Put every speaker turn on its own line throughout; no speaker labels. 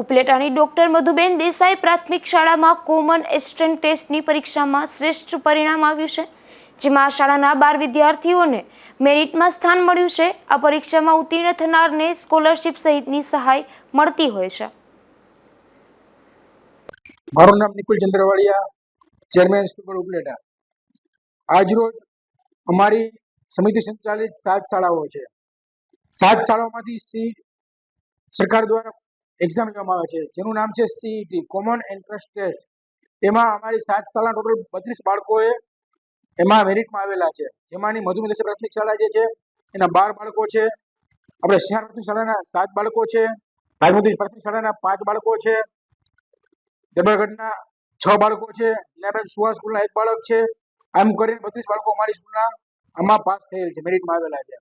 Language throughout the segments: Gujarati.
ઉપલેટાની ડોક્ટર મધુબેન દેસાઈ પ્રાથમિક શાળામાં કોમન એસ્ટન્ટ ટેસ્ટની પરીક્ષામાં શ્રેષ્ઠ પરિણામ આવ્યું છે, જેમાં શાળાના બાર વિદ્યાર્થીઓને મેરિટમાં સ્થાન મળ્યું છે. આ પરીક્ષામાં ઉત્તીર્ણ થનારને સ્કોલરશિપ સહિતની સહાય મળતી હોય છે.
મારું નામ નિકુલ ચંદ્રવાડિયા, ચેરમેન સ્કૂલ ઉપલેટા. આજરોજ અમારી સમિતિ સંચાલિત સાત શાળાઓ છે. સાત શાળાઓમાંથી સી સરકાર દ્વારા એક્ઝામ લેવામાં આવે છે. જેનું નામ છે સીઈટી કોમન એન્ટ્રન્સ ટેસ્ટ એમાં અમારી સાત શાળા ટોટલ બત્રીસ બાળકોએ એમાં મેરિટમાં આવેલા છે. જેમાંની મધુમેહ પ્રાથમિક શાળા જે છે, એના બાર બાળકો છે. આપણે શિયાળ પ્રાથમિક શાળાના સાત બાળકો છે. ભાગમતી પ્રાથમિક શાળાના પાંચ બાળકો છે. દરબારગઢના છ બાળકો છે. લીલાબેન સુહાસ સ્કૂલના એક બાળક છે. આમ કરીને બત્રીસ બાળકો અમારી સ્કૂલના આમાં પાસ થયેલ છે મેરિટમાં આવેલા છે.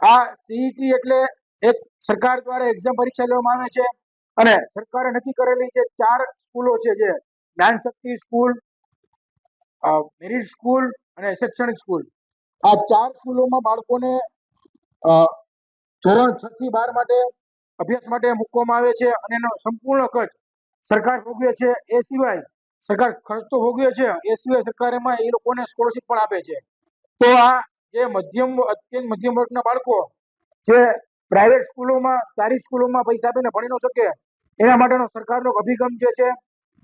આ સીઈટી એટલે એક સરકાર દ્વારા એક્ઝામ પરીક્ષા લેવામાં આવે છે અને સરકારે નક્કી કરેલી જે ચાર સ્કૂલો છે જે જ્ઞાન શક્તિ સ્કૂલ મેરિટ સ્કૂલ અને શૈક્ષણિક સ્કૂલ. આ ચાર સ્કૂલોમાં બાળકોને ધોરણ છ થી બાર માટે અભ્યાસ માટે મૂકવામાં આવે છે અને એનો સંપૂર્ણ ખર્ચ સરકાર ભોગવે છે. એ સિવાય સરકાર ખર્ચ તો ભોગવે છે, એ સિવાય સરકાર એ લોકોને સ્કોલરશીપ પણ આપે છે. તો આ જે મધ્યમ, અત્યંત મધ્યમ વર્ગના બાળકો જે પ્રાઇવેટ સ્કૂલોમાં, સારી સ્કૂલોમાં પૈસા આપીને ભણી ન શકે. એના માટેનો સરકારનો અભિગમ જે છે,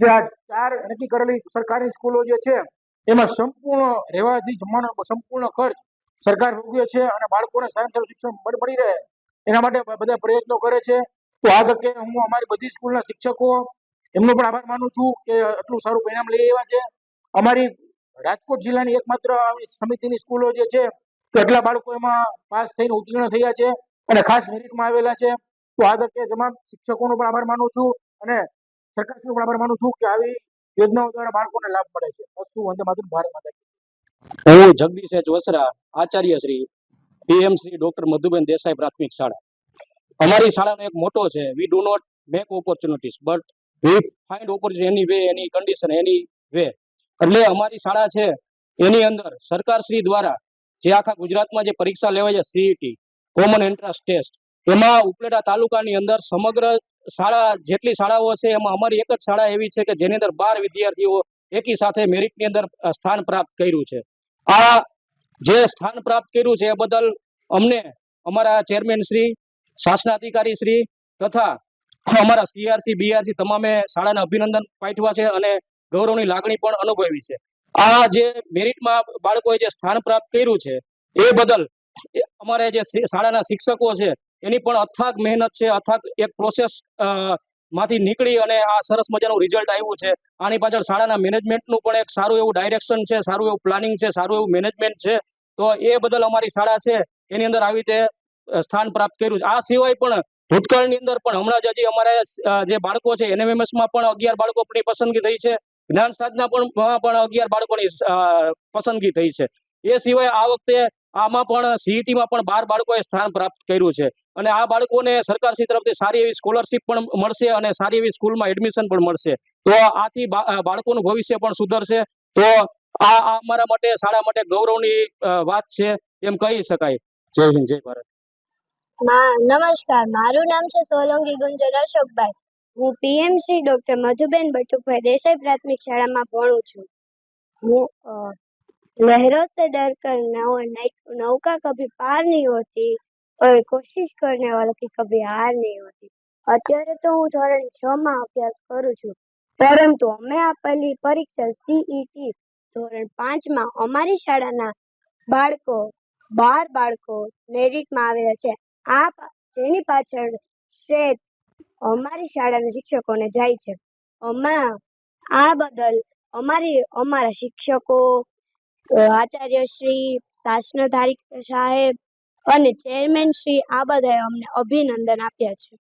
જે આ ચાર નક્કી કરેલી સરકારી સ્કૂલો જે છે, એમાં સંપૂર્ણ રહેવાથી જમવાનો સંપૂર્ણ ખર્ચ સરકાર ભોગવે છે અને બાળકોને સારું સારું શિક્ષણ મળ- રહે. એના માટે બધા પ્રયત્નો કરે છે. તો આ તકે હું અમારી બધી સ્કૂલના શિક્ષકો, એમનો પણ આભાર માનું છું કે આટલું સારું પરિણામ લઈ આવ્યા છે. અમારી રાજકોટ જિલ્લાની એકમાત્ર સમિતિની સ્કૂલો જે છે, તો આટલા બાળકો એમાં પાસ થઈને ઉત્તીર્ણ થયા છે. અને ખાસ મેરિટમાં આવેલા છે. તો આ તકે તમામ શિક્ષકોનો પણ આભાર માનું છું અને સરકારશ્રીનો પણ આભાર માનું છું કે આવી યોજનાઓ દ્વારા બાળકોને લાભ મળે છે. વસ્તુ વંદે માતરમ, ભારત માતા
હું જગદીશ એચ વસરા આચાર્ય શ્રી પીએમ શ્રી ડોક્ટર મધુબેન દેસાઈ પ્રાથમિક શાળા. અમારી શાળાનો એક મોટો છે. We do not make opportunities but we find opportunity any way any condition any way એટલે અમારી શાળા છે, એની અંદર સરકાર શ્રી દ્વારા જે આખા ગુજરાતમાં જે પરીક્ષા લેવાય છે સીઈટી કોમન એન્ટ્રન્સ ટેસ્ટ એમાં ઉપલેટા તાલુકાની અંદર સમગ્ર શાળા જેટલી શાળાઓ છે, એમાં અમારી એક જ શાળા એવી છે કે જેની અંદર બાર વિદ્યાર્થીઓ એકી સાથે મેરિટની અંદર સ્થાન પ્રાપ્ત કર્યું છે. આ જે સ્થાન પ્રાપ્ત કર્યું છે એ બદલ અમને અમારા ચેરમેન શ્રી, શાસનાધિકારી શ્રી તથા અમારા સીઆરસી બીઆરસી તમામે શાળાને અભિનંદન પાઠવા છે અને ગૌરવની લાગણી પણ અનુભવી છે. આ જે મેરિટમાં બાળકોએ જે સ્થાન પ્રાપ્ત કર્યું છે, એ બદલ અમારે જે શાળાના શિક્ષકો છે, એની પણ અથાગ મહેનત છે અથાગ એક પ્રોસેસમાંથી નીકળી અને આ સરસ મજાનું રિઝલ્ટ આવ્યું છે. આની પાછળ શાળાના મેનેજમેન્ટનું પણ એક સારું એવું ડાયરેક્શન છે, સારું એવું પ્લાનિંગ છે, સારું એવું મેનેજમેન્ટ છે. તો એ બદલ અમારી શાળા છે, એની અંદર આવી રીતે સ્થાન પ્રાપ્ત કર્યું છે. આ સિવાય પણ ભૂતકાળની અંદર પણ હમણાં જ હજી અમારે જે બાળકો છે એનએમએમએસમાં પણ અગિયાર બાળકોની પસંદગી થઈ છે. જ્ઞાન સાધના પણ અગિયાર બાળકોની પસંદગી થઈ છે. એ સિવાય આ વખતે આમાં પણ સીઈટીમાં પણ બાર બાળકોએ સ્થાન પ્રાપ્ત કર્યું છે. અને આ બાળકોને સરકારશ્રી તરફથી સારી એવી સ્કોલરશીપ પણ મળશે અને સારી એવી સ્કૂલમાં એડમિશન પણ મળશે. તો આથી બાળકોનું ભવિષ્ય પણ સુધરશે. તો આ અમારા માટે, શાળા માટે ગૌરવની વાત છે એમ કહી શકાય. જય હિન્દ, જય ભારત.
નમસ્કાર. મારું નામ છે સોલંકી ગુંજર અશોકભાઈ. હું પીએમ શ્રી ડૉક્ટર મધુબેન બટુકભાઈ દેસાઈ પ્રાથમિક શાળામાં ભણું છું. હું અ, લહેરો સે ડર કર નૌ નૌ- નૌકા કભી પાર નહીં હોતી और कोशिश करने वालों की कभी हार नहीं होती અત્યારે તો હું ધોરણ છ માં અભ્યાસ કરું છું પરંતુ અમે આપેલી પરીક્ષા સીઈટી ધોરણ પાંચમાં અમારી શાળાના બાળકો બાર બાળકો મેરિટમાં આવેલા છે આ પા- જેની પાછળ શ્રેય અમારી શાળાના શિક્ષકોને જાય છે અમા આ બદલ અમારી અમારા શિક્ષકો અ, આચાર્યશ્રી શાસનધારી સાહેબ અને ચેરમેન શ્રી આ બધાએ અમને અભિનંદન આપ્યા છે.